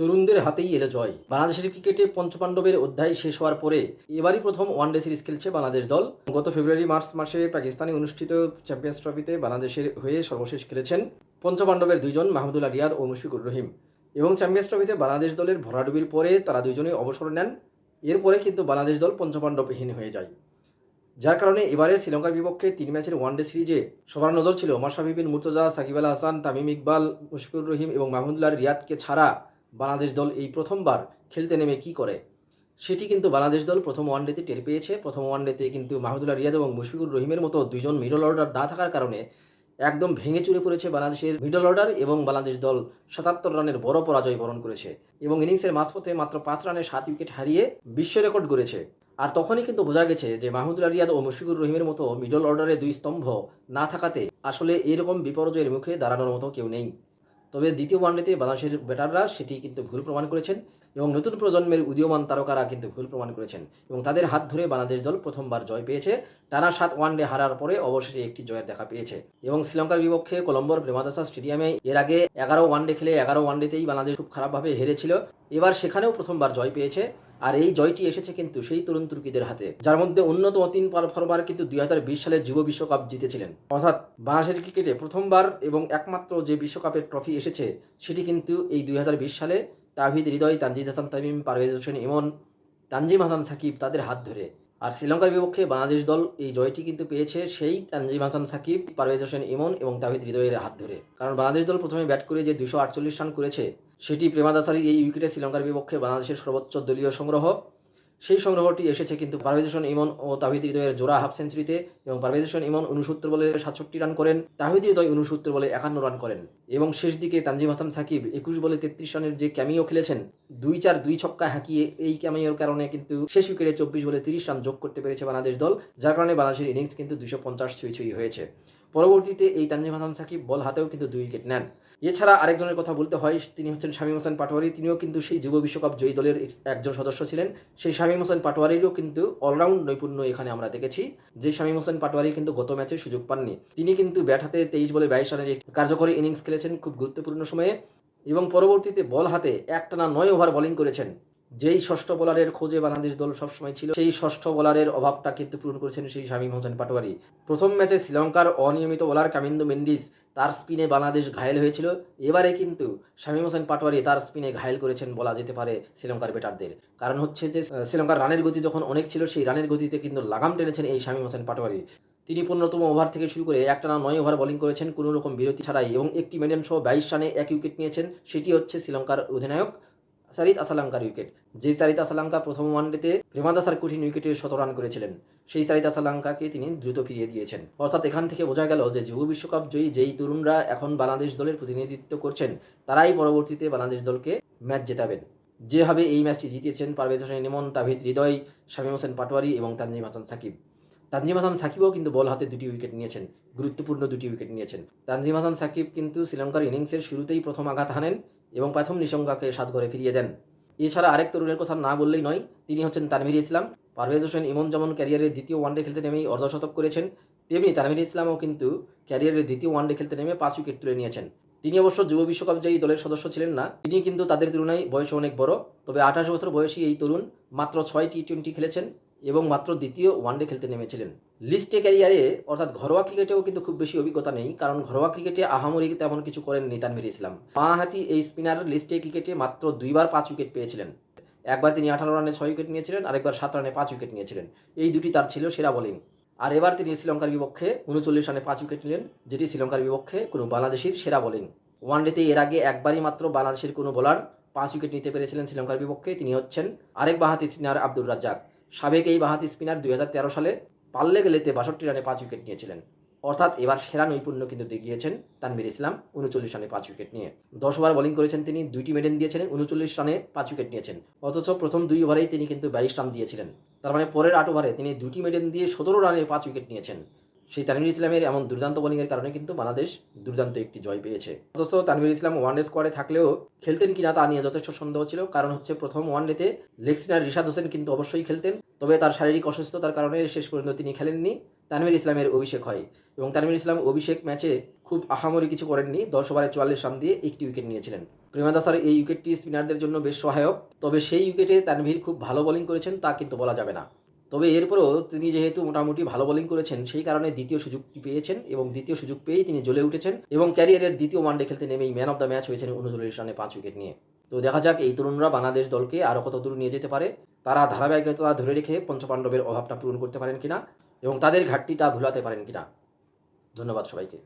তরুণদের হাতেই এলো জয়। বাংলাদেশের ক্রিকেটে পঞ্চপাণ্ডবের অধ্যায় শেষ হওয়ার পরে এবারই প্রথম ওয়ানডে সিরিজ খেলছে বাংলাদেশ দল। গত ফেব্রুয়ারি মার্চ মাসে পাকিস্তানে অনুষ্ঠিত চ্যাম্পিয়ন্স ট্রফিতে বাংলাদেশের হয়ে সর্বশেষ খেলেছেন পঞ্চপাণ্ডবের দুইজন মাহমুদুল্লাহ রিয়াদ ও মুশফিকুর রহিম। এবং চ্যাম্পিয়ন্স ট্রফিতে বাংলাদেশ দলের ভরাডুবির পরে তারা দুইজনে অবসর নেন। এরপরে কিন্তু বাংলাদেশ দল পঞ্চপাণ্ডবহীন হয়ে যায়। যার কারণে এবারে শ্রীলঙ্কার বিপক্ষে তিন ম্যাচের ওয়ানডে সিরিজে সবার নজর ছিল মাশরাফি মুর্তজা, সাকিব আল হাসান, তামিম ইকবাল, মুশফিকুর রহিম এবং মাহমুদুল্লাহ রিয়াদকে ছাড়া বাংলাদেশ দল এই প্রথমবার খেলতে নেমে কি করে? সেটি কিন্তু বাংলাদেশ দল প্রথম ওয়ানডেতে টের পেয়েছে। প্রথম ওয়ানডেতে কিন্তু মাহমুদুল্লাহ রিয়াদ এবং মুশফিকুর রহিমের মতো দুইজন মিডল অর্ডার না থাকার কারণে একদম ভেঙে চুরে পড়েছে বাংলাদেশের মিডল অর্ডার এবং বাংলাদেশ দল সাতাত্তর রানের বড় পরাজয় বরণ করেছে এবং ইনিংসের মাঝপথে মাত্র পাঁচ রানে সাত উইকেট হারিয়ে বিশ্ব রেকর্ড করেছে আর তখনই কিন্তু বোঝা গেছে যে মাহমুদুল্লাহ রিয়াদ ও মুশফিকুর রহিমের মতো মিডল অর্ডারে দুই স্তম্ভ না থাকাতে আসলে এরকম বিপর্যয়ের মুখে দাঁড়ানোর মতো কেউ নেই। তবে দ্বিতীয় ওয়ানডেতে বাংলাদেশের ব্যাটাররা সেটি কিন্তু ভুল প্রমাণ করেছেন এবং নতুন প্রজন্মের উদীয়মান তারকারা কিন্তু ভুল প্রমাণ করেছেন এবং তাদের হাত ধরে বাংলাদেশ দল প্রথমবার জয় পেয়েছে। টানা সাত ওয়ানডে হারার পরে অবশেষে একটি জয়ের দেখা পেয়েছে এবং শ্রীলঙ্কার বিপক্ষে কলম্বোর প্রেমাদাসা স্টেডিয়ামে এর আগে এগারো ওয়ানডে খেলে এগারো ওয়ানডেতেই বাংলাদেশ খুব খারাপভাবে হেরেছিল। এবার সেখানেও প্রথমবার জয় পেয়েছে। আর এই জয়টি এসেছে কিন্তু সেই তরুণ তুর্কিদের হাতে, যার মধ্যে অন্যতম তিন পারফর্মার কিন্তু দুই হাজার বিশ সালে যুব বিশ্বকাপ জিতেছিলেন। অর্থাৎ বাংলাদেশের ক্রিকেটে প্রথমবার এবং একমাত্র যে বিশ্বকাপের ট্রফি এসেছে, সেটি কিন্তু এই দুই হাজার বিশ সালে তাহিদ হৃদয়, তানজিদ হাসান, তামিম পারভেজ হোসেন ইমন, তানজিম হাসান সাকিব তাদের হাত ধরে। আর শ্রীলঙ্কার বিপক্ষে বাংলাদেশ দল এই জয়টি কিন্তু পেয়েছে সেই তানজিম হাসান, সাকিব, পারভেজ হোসেন, ইমন এবং তাহিদ হৃদয়ের হাত ধরে। কারণ বাংলাদেশ দল প্রথমে ব্যাট করে যে দুশো আটচল্লিশ রান করেছে, সেটি প্রেমাদাসারি এই উইকেটে শ্রীলঙ্কার বিপক্ষে বাংলাদেশের সর্বোচ্চ দলীয় সংগ্রহ। সেই সংগ্রহটি এসেছে কিন্তু পারভেজ হোসেন ইমন ও তাহিদ হৃদয়ের জোড়া হাফ সেঞ্চুরিতে এবং পারভেজ হোসেন ইমন উনসত্তর বলে সাতষট্টি রান করেন তাহিদ হৃদয় উনসত্তর বলে একান্ন রান করেন এবং শেষ দিকে তানজিম হাসান সাকিব একুশ বলে তেত্রিশ রানের যে ক্যামিও খেলেছেন, দুই চার দুই ছক্কা হাঁকিয়ে এই ক্যামিওর কারণে কিন্তু শেষ উইকেটে চব্বিশ বলে তিরিশ রান যোগ করতে পেরেছে বাংলাদেশ দল, যার কারণে বাংলাদেশের ইনিংস কিন্তু দুশো পঞ্চাশ ছুঁই ছুঁই হয়েছে। পরবর্তীতে এই তানজিম হাসান সাকিব বল হাতেও কিন্তু দুই উইকেট নেন। এছাড়া আরেকজনের কথা বলতে হয়, তিনি হচ্ছেন শামীম হোসেন পাটোয়ারি। তিনিও কিন্তু সেই যুব বিশ্বকাপ জয়ী দলের একজন সদস্য ছিলেন। সেই শামীম হোসেন পাটোয়ারিরও কিন্তু অলরাউন্ড নৈপুণ্য এখানে আমরা দেখেছি, যে শামীম হোসেন পাটোয়ারি কিন্তু গত ম্যাচে সুযোগ পাননি। তিনি কিন্তু ব্যাট হাতে তেইশ বলে বাইশ রানের কার্যকরী ইনিংস খেলেছেন খুব গুরুত্বপূর্ণ সময়ে এবং পরবর্তীতে বল হাতে একটানা নয় ওভার বোলিং করেছেন। যেই ষষ্ঠ বোলারের খোঁজে বাংলাদেশ দল সবসময় ছিল, সেই ষষ্ঠ বোলারের অভাবটা কিন্তু পূরণ করেছেন সেই শামীম হোসেন পাটোয়ারি। প্রথম ম্যাচে শ্রীলঙ্কার অনিয়মিত বোলার কামিন্দু মেন্ডিস তার স্পিনে বাংলাদেশ ঘায়েল হয়েছিল। এবারে কিন্তু শামীম হোসেন পাটোয়ারি তার স্পিনে ঘায়েল করেছেন বলা যেতে পারে শ্রীলঙ্কার ব্যাটারদের। কারণ হচ্ছে যে শ্রীলঙ্কার রানের গতি যখন অনেক ছিল, সেই রানের গতিতে কিন্তু লাগাম টেনেছেন এই শামীম হোসেন পাটোয়ারি। তিনি পনেরোতম ওভার থেকে শুরু করে একটানা নয় ওভার বোলিং করেছেন, কোনো রকম বিরতি ছাড়াই এবং একটি মেডেন সহ বাইশ রানে এক উইকেট নিয়েছেন। সেটি হচ্ছে শ্রীলঙ্কার অধিনায়ক সারিত আসালাঙ্কার উইকেট। যে সারিত আসালাঙ্কা প্রথম ওয়ানডেতে প্রেমাদাসার কঠিন উইকেটে শত রান করেছিলেন, সেই সারিত আসালাঙ্কাকে তিনি দ্রুত ফিরিয়ে দিয়েছেন। অর্থাৎ এখান থেকে বোঝা গেল যে যুব বিশ্বকাপ জয়ী যেই তরুণরা এখন বাংলাদেশ দলের প্রতিনিধিত্ব করছেন, তারাই পরবর্তীতে বাংলাদেশ দলকে ম্যাচ জেতাবেন। যেভাবে এই ম্যাচটি জিতিয়েছেন পারভেজ হোসেন ইমন তাভিদ হৃদয়, শামীম হোসেন পাটোয়ারি এবং তানজিম হাসান সাকিব। তানজিম হাসান সাকিবও কিন্তু বল হাতে দুটি উইকেট নিয়েছেন, গুরুত্বপূর্ণ দুটি উইকেট নিয়েছেন। তানজিম হাসান সাকিব কিন্তু শ্রীলঙ্কার ইনিংসের শুরুতেই প্রথম আঘাত হানেন এবং প্রথম নিশঙ্কাকে সাজঘরে ফিরিয়ে দেন। এছাড়া আরেক তরুণের কথা না বললেই নয়, তিনি হচ্ছেন তানভীর ইসলাম। পারভেজ হোসেন ইমন যেমন ক্যারিয়ারের দ্বিতীয় ওয়ানডে খেলতে নেমেই অর্ধশতক করেছেন, তেমনি তানভীর ইসলামও কিন্তু ক্যারিয়ারের দ্বিতীয় ওয়ানডে খেলতে নেমে পাঁচ উইকেট তুলে নিয়েছেন। তিনি অবশ্য যুব বিশ্বকাপ জয়ী দলের সদস্য ছিলেন না, তিনি কিন্তু তাদের তুলনায় বয়সে অনেক বড়। তবে আঠাশ বছর বয়সী এই তরুণ মাত্র ছয় টি টোয়েন্টি খেলেছেন। এবং মাত্র দ্বিতীয় ওয়ানডে খেলতে নেমেছিলেন। লিস্টে ক্যারিয়ারে, অর্থাৎ ঘরোয়া ক্রিকেটেও কিন্তু খুব বেশি অভিজ্ঞতা নেই, কারণ ঘরোয়া ক্রিকেটে আহামরি তেমন কিছু করেননি তানভীর ইসলাম। বাঁ হাতি এই স্পিনার লিস্টে ক্রিকেটে মাত্র দুইবার পাঁচ উইকেট পেয়েছিলেন। একবার তিনি আঠারো রানে ছয় উইকেট নিয়েছিলেন, আরেকবার সাত রানে পাঁচ উইকেট নিয়েছিলেন। এই দুটি তার ছিল সেরা বোলিং আর এবার তিনি শ্রীলঙ্কার বিপক্ষে উনচল্লিশ রানে পাঁচ উইকেট নিলেন, যেটি শ্রীলঙ্কার বিপক্ষে কোনো বাংলাদেশের সেরা বোলিং ওয়ানডেতে এর আগে একবারই মাত্র বাংলাদেশের কোনো বোলার পাঁচ উইকেট নিতে পেরেছিলেন শ্রীলঙ্কার বিপক্ষে, তিনি হচ্ছেন আরেক বাহাতি স্পিনার আব্দুর রাজ্জাক। সাবেক এই বাহাতি স্পিনার দুই হাজার তেরো সালে পাল্লে গেলেতে বাষট্টি রানে পাঁচ উইকেট নিয়েছিলেন। অর্থাৎ এবার সেরা নৈপুণ্য কিন্তু দেখিয়েছেন তানবির ইসলাম উনচল্লিশ রানে পাঁচ উইকেট নিয়ে। দশ ওভার বোলিং করেছেন তিনি, দুইটি মেডেন দিয়েছিলেন, উনচল্লিশ রানে পাঁচ উইকেট নিয়েছেন। অথচ প্রথম দুই ওভারেই তিনি কিন্তু বাইশ রান দিয়েছিলেন। তার মানে পরের আট ওভারে তিনি দুটি মেডেন দিয়ে সতেরো রানে পাঁচ উইকেট নিয়েছেন। সেই তানভীর ইসলামের এমন দুর্দান্ত বোলিংয়ের কারণে কিন্তু বাংলাদেশ দুর্দান্ত একটি জয় পেয়েছে। অথচ তানভীর ইসলাম ওয়ানডে স্কোয়াডে থাকলেও খেলতেন কিনা তা নিয়ে যথেষ্ট সন্দেহ ছিল, কারণ হচ্ছে প্রথম ওয়ানডেতে লেগ স্পিনার রিশাদ হোসেন কিন্তু অবশ্যই খেলতেন, তবে তার শারীরিক অসুস্থতার কারণে শেষ পর্যন্ত তিনি খেলেননি। তানভীর ইসলামের অভিষেক হয় এবং তানভীর ইসলাম অভিষেক ম্যাচে খুব আহামরি কিছু করেননি, দশ ওভারে চুয়াল্লিশ রান দিয়ে একটি উইকেট নিয়েছিলেন। প্রেমাদাসার এই উইকেটটি স্পিনারদের জন্য বেশ সহায়ক, তবে সেই উইকেটে তানভীর খুব ভালো বোলিং করেছেন তা কিন্তু বলা যাবে না। তবে এরপরও তিনি যেহেতু মোটামুটি ভালো বোলিং করেছেন, সেই কারণে দ্বিতীয় সুযোগটি পেয়েছেন এবং দ্বিতীয় সুযোগ পেয়েই তিনি জ্বলে উঠেছেন এবং ক্যারিয়ারের দ্বিতীয় ওয়ানডে খেলতে নেমেই ম্যান অফ দ্য ম্যাচ হয়েছেন উনচল্লিশ রানে পাঁচ উইকেট নিয়ে। তো দেখা যাক, এই তরুণরা বাংলাদেশ দলকে আরও কত দূর নিয়ে যেতে পারে, তারা ধারাবাহিকতা ধরে রেখে পঞ্চপাণ্ডবের অভাবটা পূরণ করতে পারেন কিনা এবং তাদের ঘাটতিটা ভুলাতে পারেন কিনা। ধন্যবাদ সবাইকে।